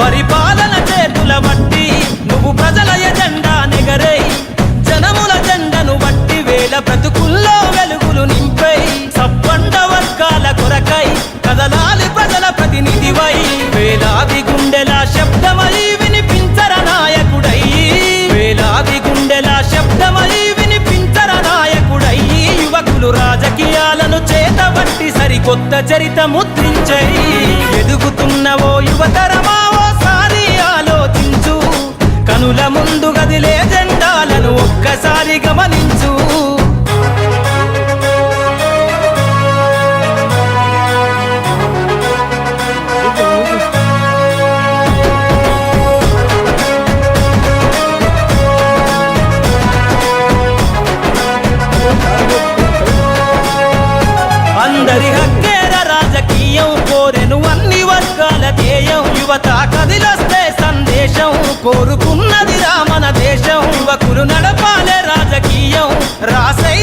పరిపాలన చేతుల బట్టి నువ్వు ప్రజల ఎజెండా నిగరే జనముల జెండను బట్టి వేల బ్రతుకుల్లో వెలుగులు నింపై సబ్బండ వర్గాల కొరకై కదలాలి ప్రజల ప్రతినిధివై. వేలాది గుండెల శబ్దమై వినిపించర నాయకుడై. వేలాది గుండెల శబ్దమై వినిపించర నాయకుడై. యువకులు రాజకీయాలను చేతబట్టి సరికొత్త చరిత ముద్రించై. ఎదుగుతున్న ఓ యువతరమా కనుల ముందు గదిలే జెండాలను ఒక్కసారి గమనించు. అందరి హక్కేర రాజకీయం కోరెను అన్ని వర్గాల ధ్యేయం యువత కోరుకున్నది రా మన దేశం. యువకులు నడపాలే రాజకీయం. రాసే